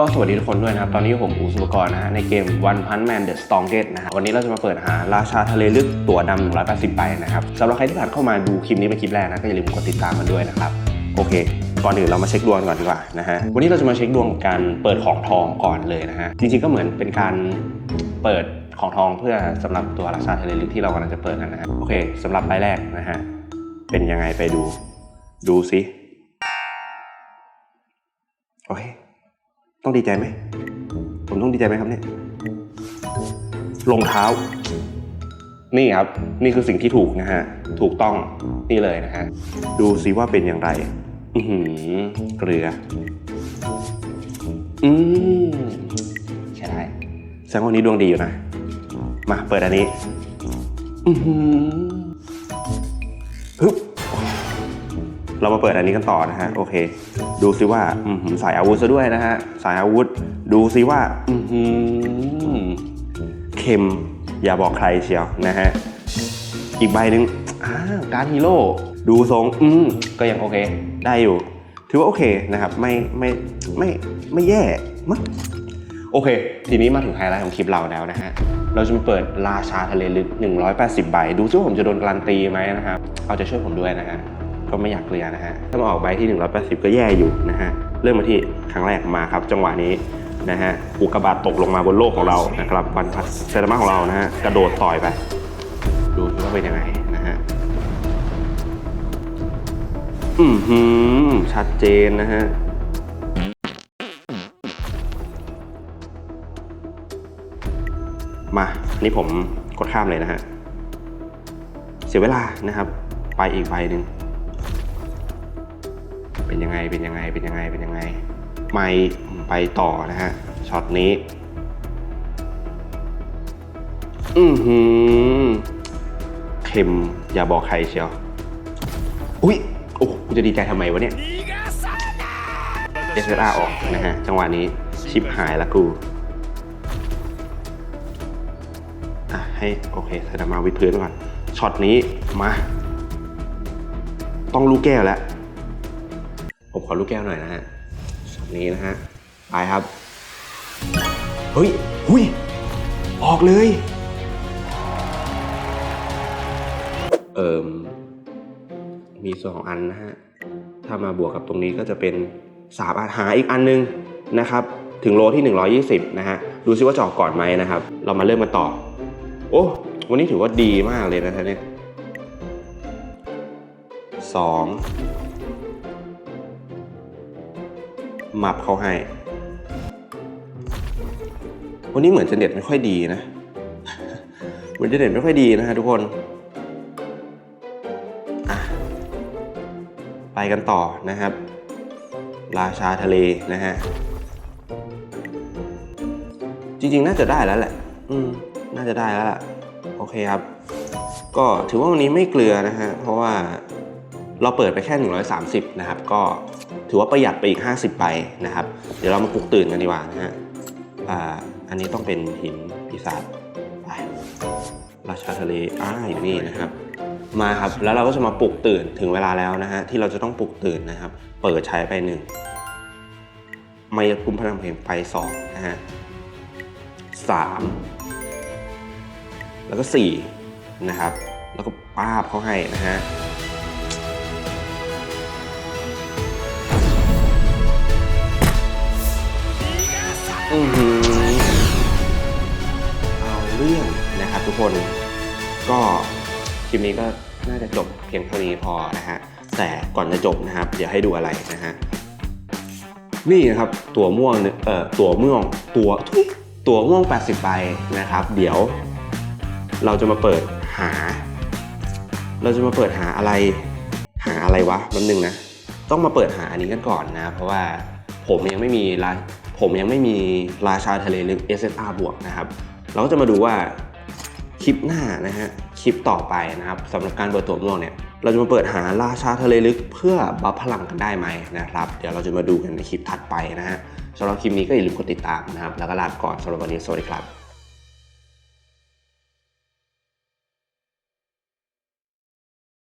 ก็สวัสดีทุกคนด้วยนะครับ ตอนนี้ผมอูสุปกรณ์นะฮะในเกม One Punch Man The Strongest นะครับวันนี้เราจะมาเปิดหาราชาทะเลลึกตัวดำ180ใบนะครับสำหรับใครที่ผ่านเข้ามาดูคลิปนี้เป็นคลิปแรกนะ ก็อย่าลืมกดติดตามมันด้วยนะครับ โอเค ก่อนอื่นเรามาเช็คดวงก่อนดีกว่านะฮะวันนี้เราจะมาเช็คดวงกับการเปิดของทองก่อนเลยนะฮะจริงๆก็เหมือนเป็นการเปิดของทองเพื่อสำหรับตัวราชาทะเลลึกที่เรากำลังจะเปิดกันนะฮะโอเคสำหรับใบแรกนะฮะเป็นยังไงไปดู ดูซิโอเค ต้องดีใจไหม ผมต้องดีใจไหมครับเนี่ยรองเท้า นี่ครับ นี่คือสิ่งที่ถูกนะฮะ ถูกต้อง นี่เลยนะฮะ ดูซิว่าเป็นอย่างไร อือหือเกลือ อืมใช่ได้แสดงว่าวันนี้ดวงดีอยู่นะ มาเปิดอันนี้ อือหือฮึบ เรามาเปิดอันนี้กันต่อนะฮะโอเค ดูซิว่าสายอาวุธซะด้วยนะฮะสายอาวุธ ดูซิว่าอืเค็มอย่าบอกใครเชียวนะฮะอีกใบหนึ่งอ้าการฮีโร่ดูทรงอืมก็ยังโอเค ได้อยู่ ถือว่าโอเคนะครับ ไม่ไม่ไม่ไม่แย่มั้งโอเค ทีนี้มาถึงไฮไลท์ของคลิปเราแล้วนะฮะ เราจะมาเปิดราชาทะเลลึก 180 ใบ ดูซิว่าผมจะโดนการันตีไหมนะครับ เอาใจะช่วยผมด้วยนะฮะ ก็ไม่อยากเกลียนะฮะ ถ้ามาออกใบที่ 180 ก็แย่อยู่นะฮะ เริ่มมาที่ครั้งแรกมาครับ จังหวะนี้นะฮะอุกกาบาตตกลงมาบนโลกของเรานะครับวันพัดเซรามะของเรานะฮะกระโดดต่อยไป ดูว่าเป็นยังไงนะฮะอือหือชัดเจนนะฮะมา นี่ผมกดข้ามเลยนะฮะ เสียเวลานะครับ ไปอีกใบหนึ่ง เป็นยังไงเป็นยังไงเป็นยังไงเป็นยังไง ไม่ไปต่อนะฮะช็อตนี้ อือหือเค็มอย่าบอกใครเชียวอุ้ยโอ้กูจะดีใจทำไมวะเนี่ย SLR อออกนะฮะ จังหวะนี้ชิปหายละกูอะให้โอเคสนามมาวิดพื้นก่อนช็อตนี้มา ต้องลูกแก้วแล้ว ขอลูกแก้วหน่อยนะฮะช็อตนี้นะฮะ ไปครับ เฮ้ย หุยออกเลย เอิมมีสองอันนะฮะ ถ้ามาบวกกับตรงนี้ก็จะเป็นสามอันหาอีกอันนึงนะครับ ถึงโลที่ 120 นะฮะ ดูซิว่าจะออกก่อนไหมนะครับ เรามาเริ่มกันต่อ โอ้ วันนี้ถือว่าดีมากเลยนะท่านเนี่ยสอง มับเขาให้ วันนี้เหมือนจะเน็ตไม่ค่อยดีนะ เหมือนจะเน็ตไม่ค่อยดีนะฮะทุกคนอะไปกันต่อนะครับ ราชาทะเลนะฮะ จริงๆ น่าจะได้แล้วแหละ อืม น่าจะได้แล้วล่ะ โอเคครับ ก็ถือว่าวันนี้ไม่เกลือนะฮะ เพราะว่าเราเปิดไปแค่ 130 นะครับ ก็ ถือว่าประหยัดไปอีก 50ใบนะครับ เดี๋ยวเรามาปลุกตื่นกันดีกว่านะฮะอ่าอันนี้ต้องเป็นหินปีศาจไปราชาทะเลอ่าอยู่นี่นะครับ มาครับ แล้วเราก็จะมาปลุกตื่นถึงเวลาแล้วนะฮะที่เราจะต้องปลุกตื่นนะครับ เปิดใช้ไปหนึ่งไมายคุมพลังเพลงไปสองนะฮะสามแล้วก็สี่นะครับ แล้วก็ป้าบเขาให้นะฮะ อือหือเอาเรื่องนะครับทุกคนก็คลิปนี้ก็น่าจะจบเพียงเท่านี้พอนะฮะแต่ก่อนจะจบนะครับเดี๋ยวให้ดูอะไรนะฮะนี่นะครับตัวม่วงเอ่อตัวม่วงตัวทุยตัวม่วง 80ใบนะครับ เดี๋ยว เราจะมาเปิดหา เราจะมาเปิดหาอะไร หาอะไรวะแป๊บนึงนะต้องมาเปิดหาอันนี้กันก่อนนะ เพราะว่า ผมยังไม่มีราผมยังไม่มีราชาทะเลลึก SSR บวกนะครับ เราก็จะมาดูว่าคลิปหน้านะฮะคลิปต่อไปนะครับสำหรับการเปิดตัวม่วงเนี่ยเราจะมาเปิดหาราชาทะเลลึกเพื่อบัฟพลังกันได้ไหมนะครับ เดี๋ยวเราจะมาดูกันในคลิปถัดไปนะฮะสำหรับคลิปนี้ก็อย่าลืมกดติดตามนะครับ แล้วก็ลาไปก่อนสำหรับวันนี้สวัสดีครับ